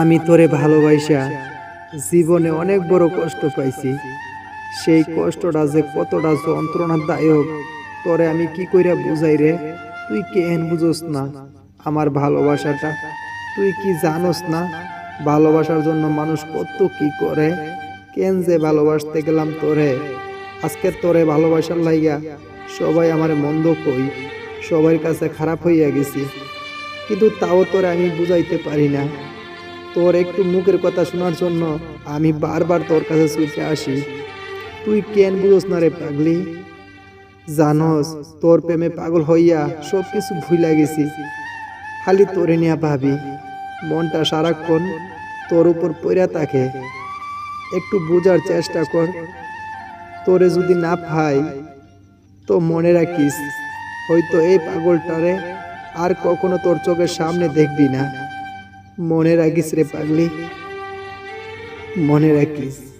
আমি তোরে ভালোবাসা। জীবনে অনেক বড় কষ্ট পাইছি। সেই কষ্টটা যে কতটা যন্ত্রণাদায়ক, তোরে আমি কি কইরা বুঝাই রে? তুই কেন বুঝোস না? আমার ভালোবাসাটা তুই কি জানোস না? ভালোবাসার জন্য মানুষ কত কি করে? কেন যে ভালোবাসতে গেলাম তোরে? আজকে তোরে ভালোবাসার লাইগা সবাই আমার মন্দ কই সবার কাছে খারাপ হইয়া গেছি। কিন্তু তাও তোরে আমি বুঝাইতে পারি না। তোর একটু মুখের কথা শোনার জন্য আমি বারবার তোর কাছে ছুটে আসি। তুই কেন বুঝোস না রে পাগলি? জানস, তোর প্রেমে পাগল হইয়া সব কিছু ভুইলা গেছি। খালি তোরে নিয়া ভাবি, মনটা সারাক্ষণ তোর উপর পইরা থাকে। একটু বুঝার চেষ্টা কর, তোরে যদি না পাই তো মনে রাখিস, হয়তো এই পাগলটারে আর কখনো তোর চোখের সামনে দেখবি না। মনে রাখিস রে পাগলি। মনে রাখিস।